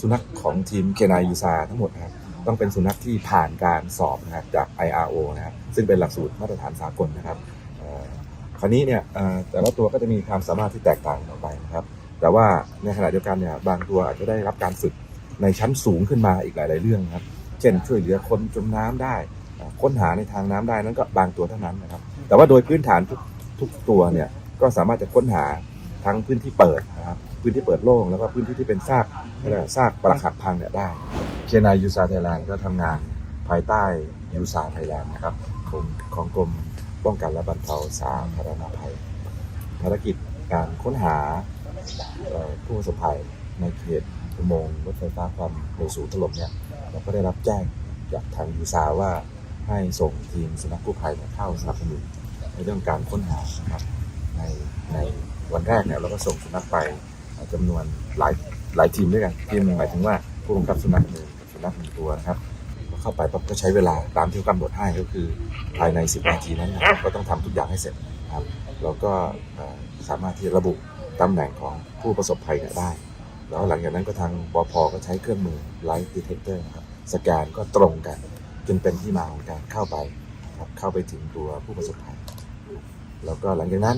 สุนัขของทีมเคนายยูซาทั้งหมดนะครับต้องเป็นสุนัขที่ผ่านการสอบนะครับจาก IRO นะครับซึ่งเป็นหลักสูตรมาตรฐานสากลนะครับคราวนี้เนี่ยเอ่แต่ละตัวก็จะมีความสามารถที่แตกต่างออกไปนะครับ แต่ว่าในขณะเดียวกันเนี่ยบางตัวอาจจะได้รับการฝึกในชั้นสูงขึ้นมาอีกหลาย ๆ เรื่องครับ เช่นช่วยเหลือคนจมน้ำได้ ค้นหาในทางน้ำได้นั้นก็บางตัวเท่านั้นนะครับ แต่ว่าโดยพื้นฐานทุกทุกตัวเนี่ยก็สามารถจะค้นหาทั้งพื้นที่เปิด พื้นที่เปิดโล่งแล้วก็พื้นที่ที่เป็นซากซากปรักหักพังเนี่ยได้เคนายยูซาไทยแลนด์ก็ทำงานภายใต้ยูซาไทยแลนด์นะครับของของกรมป้องกันและบรรเทาสาธารณภัย ภารกิจการค้นหาผู้ประสบภัยในเขตอุโมงค์รถไฟฟ้าความเร็วสูงถล่มเนี่ยเราก็ได้รับแจ้งจากทางยูซาว่าให้ส่งทีมสุนัขกู้ภัยเนี่ยเข้าสนับสนุนในเรื่องการค้นหานะครับในในวันแรกเนี่ยเราก็ส่งสุนัขไป จำนวนหลายหลายทีมด้วยกันทีมหนึ่งหมายถึงว่าผู้กำกับสุนัขหนึ่งกับสุนัขหนึ่งตัวนะครับพอเข้าไปปั๊บก็ใช้เวลาตามที่กำหนดให้ก็คือภายใน 10 นาทีนั้นนะครับก็ต้องทำทุกอย่างให้เสร็จนะครับเราก็เอ่อสามารถที่จะระบุตำแหน่งของผู้ประสบภัยเนี่ยได้ แล้วหลังจากนั้นก็ทางปพก็ใช้เครื่องมือ Light Detector นะครับสแกนก็ตรงกันจึงเป็นที่มาของการเข้าไปนะครับเข้าไปถึงตัวผู้ประสบภัย แล้วก็หลังจากนั้น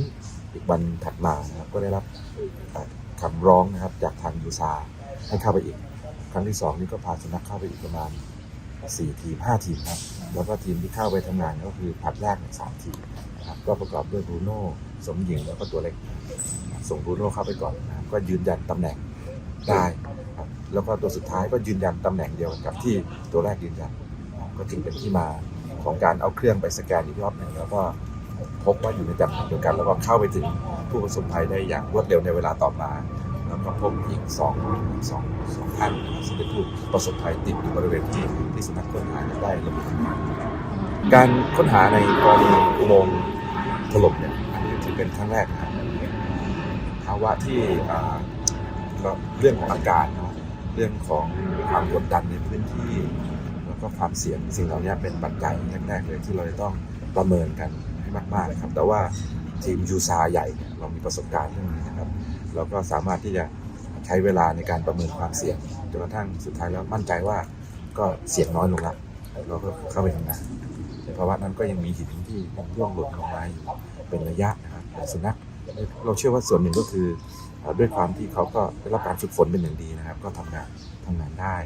อีกวันถัดมานะครับก็ได้รับเอ่อ คำร้องนะครับจากทางยูซาให้เข้าไปอีก ครั้งที่สองนี่ก็พาสุนัขเข้าไปอีกประมาณ4ทีม5ทีมครับแล้วก็ทีมที่เข้าไปทำงานก็คือผัดแรกสามทีมนะครับก็ประกอบด้วยบรูโน่สมหญิงแล้วก็ตัวเล็ก ส่งบรูโน่เข้าไปก่อนนะครับก็ยืนยันตำแหน่งได้ครับแล้วก็ตัวสุดท้ายก็ยืนยันตำแหน่งเดียวกันกับที่ตัวแรกยืนยัน ก็จึงเป็นที่มาของการเอาเครื่องไปสแกนอีกรอบหนึ่งแล้วก็พบว่าอยู่ในตำแหน่งเดียวกันแล้วก็เข้าไปถึง ผู้ประสบภัยได้อย่างรวดเร็วในเวลาต่อมา แล้วก็พบอีกสองสองสองท่านนะครับซึ่งเป็นผู้ประสบภัยติดอยู่บริเวณที่ที่สำนักค้นหาได้ระบุการค้นหาในกรณีอุโมงค์ถล่มเนี่ยอันนี้ถือเป็นครั้งแรกนะครับภาวะที่ก็เรื่องของอากาศเนะเรื่องของความกดดันในพื้นที่ แล้วก็ความเสี่ยงสิ่งเหล่านี้เป็นปัจจัยแรกๆเลยที่เราจะต้องประเมินกันให้มากๆนะครับ แต่ว่า ทีมยูซาใหญ่เนี่ยเรามีประสบการณ์เรื่องนี้นะครับ เราก็สามารถที่จะใช้เวลาในการประเมินความเสี่ยงจนกระทั่งสุดท้ายแล้วมั่นใจว่าก็เสี่ยงน้อยลงละเราก็เข้าไปทำงานในภาวะนั้นก็ยังมีหินที่ยังร่วงหล่นลงมาอยู่เป็นระยะนะครับสุนัขเราเชื่อว่าส่วนหนึ่งก็คือด้วยความที่เขาก็ได้รับการฝึกฝนเป็นอย่างดีนะครับ ก็ทำงานทำงานได้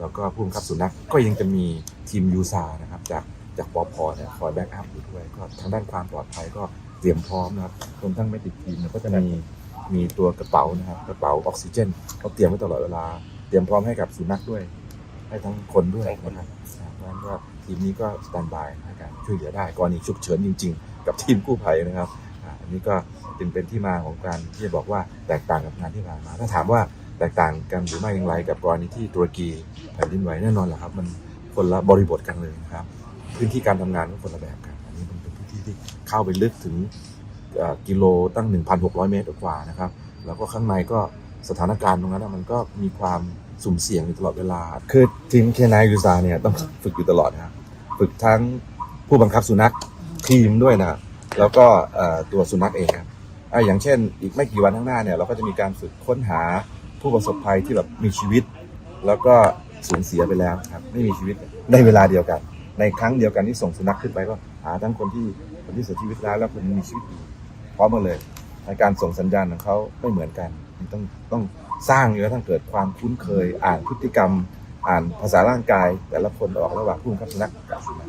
แล้วก็ผู้บังคับสุนัขก็ยังจะมีทีมยูซานะครับจากจากปอพอเนี่ยคอยแบ็กอัพอยู่ด้วย ก็ทางด้านความปลอดภัยก็ เตรียมพร้อมนะครับรวมทั้งไม่ติดทีมเนี่ยก็จะมีมีตัวกระเป๋านะครับกระเป๋าออกซิเจนเขาเตรียมไว้ตลอดเวลา เตรียมพร้อมให้กับสุนัขด้วย ให้ทั้งคนด้วยนะครับเพราะฉะนั้นก็ทีมนี้ก็สแตนบายในการช่วยเหลือได้กรณีฉุกเฉินจริง ๆ กับทีมกู้ภัยนะครับอ่าอันนี้ก็จึงเป็นที่มาของการที่จะบอกว่าแตกต่างกับงานที่ผ่านมา ถ้าถามว่าแตกต่างกันหรือไม่อย่างไรกับกรณีที่ตุรกีแผ่นดินไหวแน่นอนแหละครับ มันคนละบริบทกันเลยนะครับ พื้นที่การทำงานก็คนละแบบกัน อันนี้มันเป็นพื้นที่ที่ เข้าไปลึกถึงกิโลตั้ง 1,600 เมตรกว่านะครับ แล้วก็ข้างในก็สถานการณ์ตรงนั้นนะมันก็มีความสุ่มเสี่ยงอยู่ตลอดเวลา คือทีมเคนายยูซาเนี่ยต้องฝึกอยู่ตลอดนะครับฝึกทั้งผู้บังคับสุนัขทีมด้วยนะ แล้วก็ตัวสุนัขเองครับอะอย่างเช่น อีกไม่กี่วันข้างหน้าเนี่ยเราก็จะมีการฝึกค้นหาผู้ประสบภัยที่แบบมีชีวิต แล้วก็สูญเสียไปแล้วครับไม่มีชีวิตในเวลาเดียวกัน ในครั้งเดียวกันที่ส่งสุนัขขึ้นไปก็ หาทั้งคนที่คนที่เสียชีวิตแล้วและคนมีชีวิตอยู่พร้อมกันเลยในการส่งสัญญาณของเขาไม่เหมือนกันต้องต้องสร้างอยู่แล้วต้งเกิดความคุ้นเคย อ่านพฤติกรรม อ่านภาษาร่างกาย แต่ละคนออกระหว่างผู้บังคับสุนัขกับสุนัข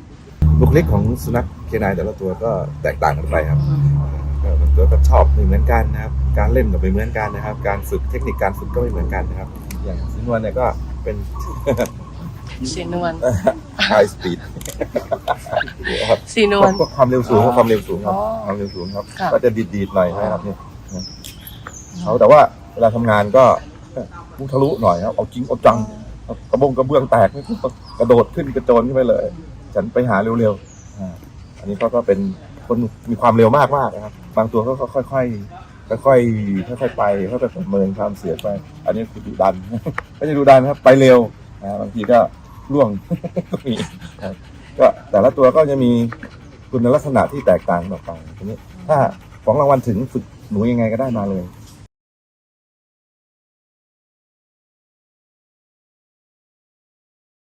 บุคลิกของสุนัขเคนายแต่ละตัวก็แตกต่างกันไปครับก็บางตัวก็ชอบไม่เหมือนกันนะครับ การเล่นก็ไม่เหมือนกันนะครับ การฝึกเทคนิคการฝึกก็ไม่เหมือนกันนะครับ อย่างสินวนเนี่ยก็เป็นสีนวล ไฮสปีดสีนวลความเร็วสูงอ๋อความเร็วสูงครับอ๋อความเร็วสูงครับ ค่ะ ก็จะดีดๆหน่อยนะครับเนี่ยนะเขาแต่ว่าเวลาทำงานก็มุทะลุหน่อยครับเอาจริงเอาจังกระบงกระเบื้องแตกไม่ต้องกระโดดขึ้นกระโจนขึ้นไปเลย ฉันไปหาเร็วๆอ่าอันนี้ก็ก็เป็นคนมีความเร็วมากมากๆนะครับ บางตัวก็ค่อยๆค่อยๆค่อยๆไปค่อยๆประเมินความเสี่ยงไป อันนี้คือดุดัน ไม่ใช่ดุดันครับ ไปเร็วนะบางทีก็ ร่วง ก็มีครับก็แต่ละตัวก็จะมีคุณลักษณะที่แตกต่างออกไปทีนี้ถ้าของรางวัลถึงฝึกหนูยังไงก็ได้มาเลย